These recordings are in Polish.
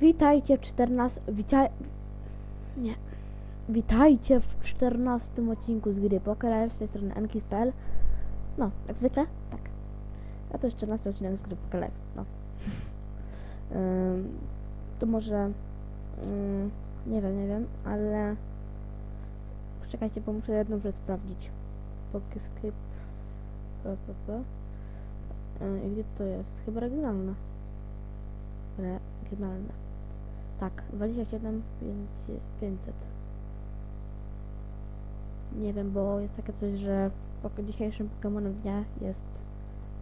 Witajcie w 14. Witaj... Nie. Witajcie w 14 odcinku z gry Poker z tej strony Enkis.pl. No, jak zwykle, tak. A to jest 14 odcinek z gry Poker. No. Ym, to może. nie wiem, nie wiem, ale. Czekajcie, bo muszę jedną rzecz sprawdzić. Pokeskrypt. I gdzie to jest? Chyba regionalne. Regionalne. Tak, 27 500. 500. Nie wiem, bo jest takie coś, że dzisiejszym Pokemonem dnia jest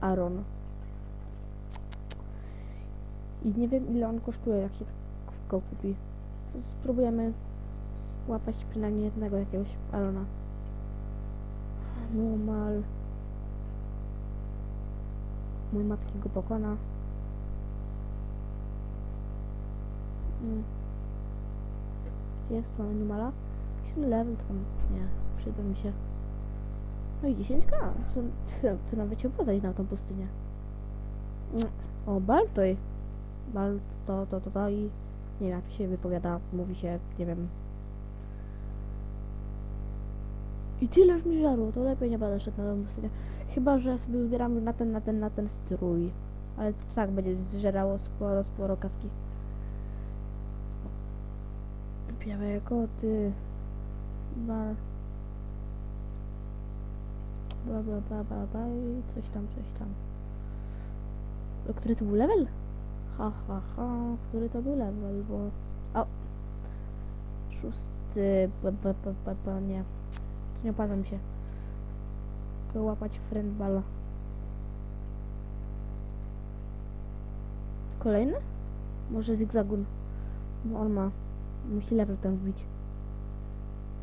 Aron. I nie wiem ile on kosztuje, jak się tak go kupi. To spróbujemy łapać przynajmniej jednego jakiegoś Arona. Normal. Mój matki go pokona. Jest, mamy Numala. 7 level to tam, nie, przyda mi się. No i 10k, to, to, to nawet się opłaca na tą pustynię. O, Baltoj. Balt, to, to, to, to i nie wiem jak się wypowiada, mówi się, nie wiem. I tyle już mi żarło, to lepiej nie będę szedł na tą pustynię. Chyba, że sobie uzbieram na ten, na ten, na ten strój. Ale tak będzie zżerało sporo, sporo kaski. Białe koty. Bar. Bla bla bla bla i coś tam, coś tam. O, który to był level? Ha ha ha, który to był level, bo... O! Szósty... B, b, b, b, b, nie. To nie opłaca mi się. Tylko łapać friendballa. Kolejny? Może zigzagun. Bo on ma... Musi level tam wbić.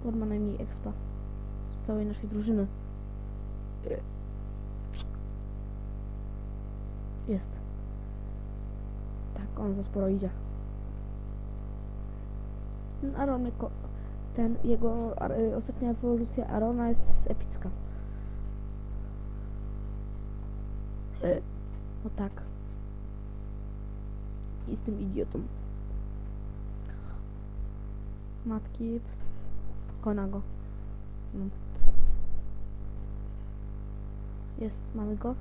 On ma najmniej expa. Z całej naszej drużyny. Jest. Tak, on za sporo idzie. Ten Aron, jako, ten jego y, ostatnia ewolucja Arona jest epicka. O tak. I z tym idiotą. Matki. Pokona go. Jest, mamy go.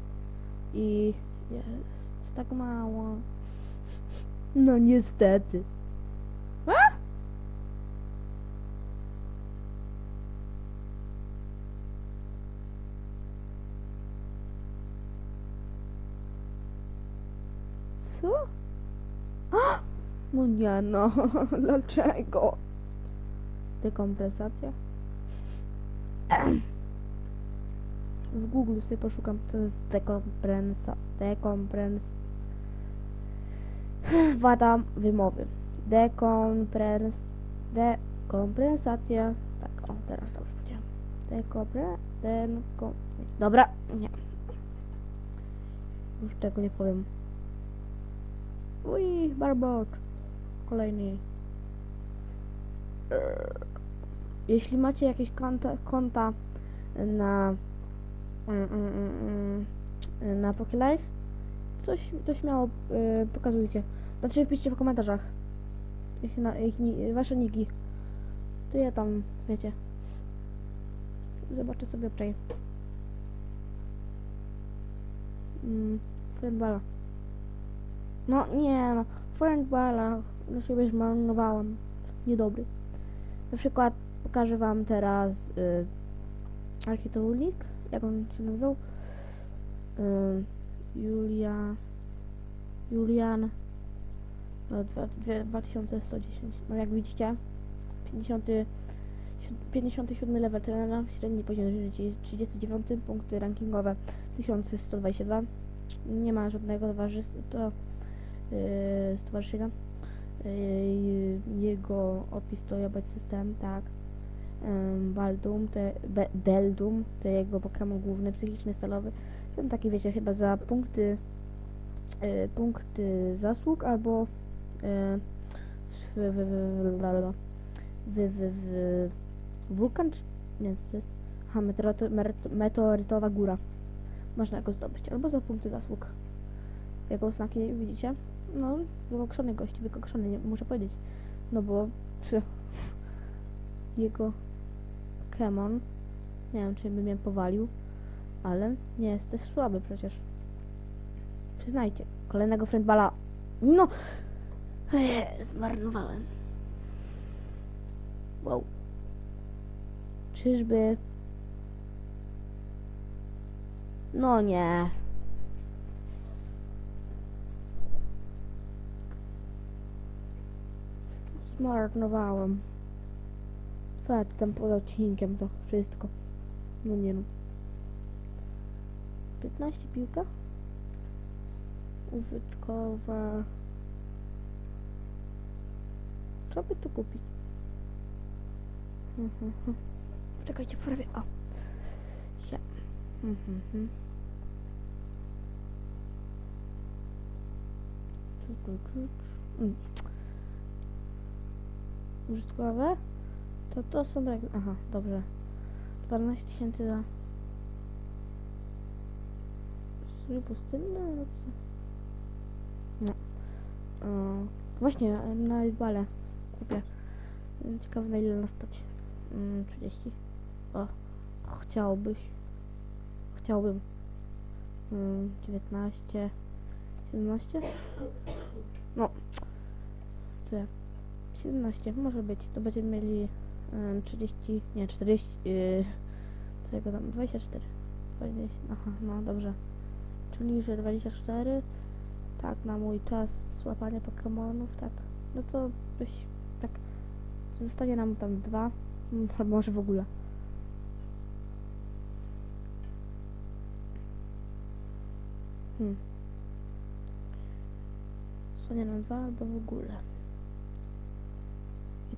I jest tak mało. No niestety. A? Co? No nie no, dlaczego? Dekompresacja? W Google sobie poszukam, to jest dekompresa, dekomprens... Wada wymowy. Dekompres... Dekompensacja... Tak, o, teraz dobrze powiedziałem. Dekompre... Denko... Dobra, nie. Już tego nie powiem. Uj, barbot. Kolejny. Eee, Jeśli macie jakieś konta, konta na mm, mm, mm, na PokeLife, coś to śmiało y, pokazujcie. Znaczy wpiszcie w komentarzach ich, na, ich, wasze niki. To ja tam, wiecie. Zobaczę sobie obczaj. Mm, Friendballa. No nie no, Friendballa na siebie zmarnowałem. Niedobry. Na przykład pokażę wam teraz y, architektownik, jak on się nazywał? Y, Julia... Julian... No, dwa- dwie- 2110. No jak widzicie, 50, 57 level trenera, średni poziom życia jest 39, punkty rankingowe 1122. Nie ma żadnego towarzystwa, yy, stowarzyszenia. Yy, jego opis to Jobet System, tak. Ym, Baldum, te, Be, Beldum, to jego Pokémon główny, psychiczny, stalowy. Ten taki, wiecie, chyba za punkty, y, punkty zasług albo y, wulkan, czy nie, co jest? Aha, meteorytowa góra. Można go zdobyć, albo za punkty zasług. Jego znaki widzicie? No, wykokszony gość, wykokszony, muszę powiedzieć. No bo czy jego Pokémon, nie wiem czy by mnie powalił, ale nie jesteś słaby przecież. Przyznajcie, kolejnego friendbala. No! Ej, zmarnowałem. Wow. Czyżby... No nie. Zmarnowałem. Fakt, tam pod odcinkiem to wszystko. No nie no. 15 piłka? Użytkowa. Co by tu kupić? Mhm, mhm. Czekajcie, prawie. O. Ja. Mhm, mhm. Mm. Użytkowe? To to są jak... Aha, dobrze. 12 tysięcy za... Strój pustynny? No co? No. Yy, właśnie, na bale kupię. Yy, Ciekawe na ile nas stać. Yy, 30. O, chciałbyś. Chciałbym. Yy, 19. 17? No. Co ja? 17, może być. To będziemy mieli 30, nie 40, yy, co ja gadam, 24. 20, aha, no dobrze. Czyli, że 24, tak, na mój czas łapania Pokemonów, tak. No to byś, tak, zostanie nam tam dwa, mm, albo może w ogóle. Hmm. Zostanie nam dwa albo w ogóle.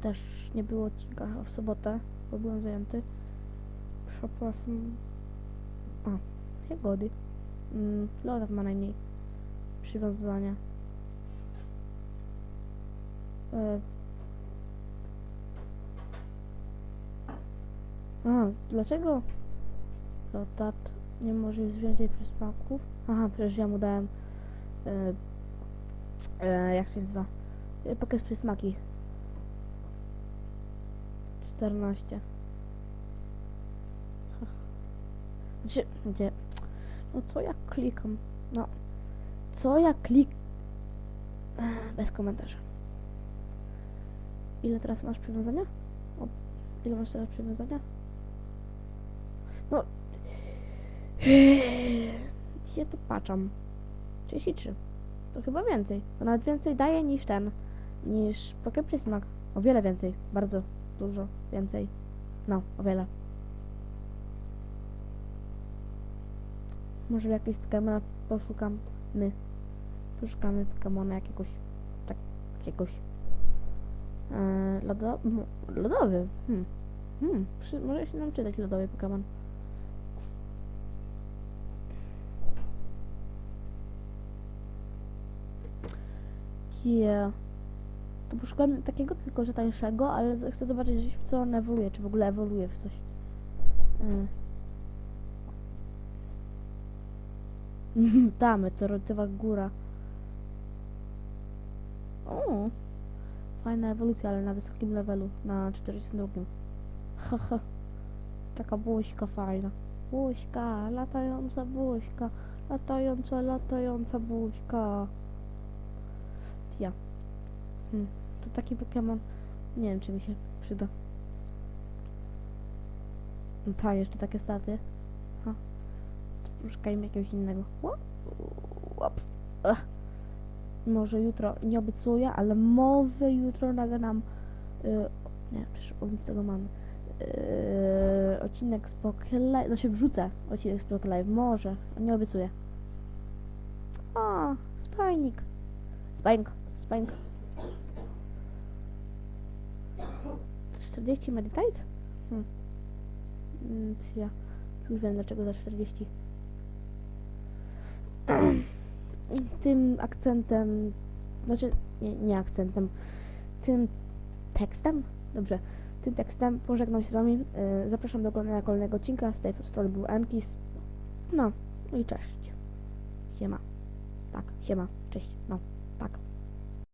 Też nie było odcinka w sobotę, bo byłem zajęty. Przepraszam. A, jagody. Mm, Lodat ma najmniej przywiązania. E. A, dlaczego Lotat nie może już więcej przysmaków? Aha, przecież ja mu dałem e, e, jak się nazywa? E, Pakiet przysmaki. 14. Gdzie, gdzie? No co ja klikam? No. Co ja klik... Bez komentarza. Ile teraz masz przywiązania? O, ile masz teraz przywiązania? No. Ja to patrzam. 33. To chyba więcej. To nawet więcej daje niż ten. Niż Poké Przysmak. O wiele więcej. Bardzo dużo więcej. No, o wiele. Może jakiegoś Pokemona poszukam. My. Poszukamy Pokemona jakiegoś. Tak, jakiegoś. Eee, lodo, lodowy. Hmm. Hmm. Przy, może się nam czytać lodowy Pokemon. Yeah. To poszukam takiego tylko, że tańszego, ale chcę zobaczyć w co on ewoluuje, czy w ogóle ewoluuje w coś. Yy. Ta meteorytowa góra. O, fajna ewolucja, ale na wysokim levelu, na 42. Haha, taka buźka fajna. Buźka, latająca buźka, latająca, latająca buźka. Ja. Hmm. Taki Pokémon. Nie wiem, czy mi się przyda. No Ta, jeszcze takie staty. Ha. To Poszukajmy jakiegoś innego. Łop. Może jutro, nie obiecuję, ale może jutro nagram. Y, nie, przecież nic tego mamy. Yy, odcinek z Pokélive. Znaczy wrzucę odcinek z Pokélive. Może. Nie obiecuję. O, spajnik. Spajnik. Spajnik. 40 meditate? Hmm. Mm, czy ja już wiem dlaczego za 40. tym akcentem, znaczy nie, nie akcentem, tym tekstem, dobrze, tym tekstem pożegnam się z wami. Yy, zapraszam do oglądania kolejnego odcinka. Z tej strony był Emkis. No i cześć. Siema. Tak, siema, cześć. No.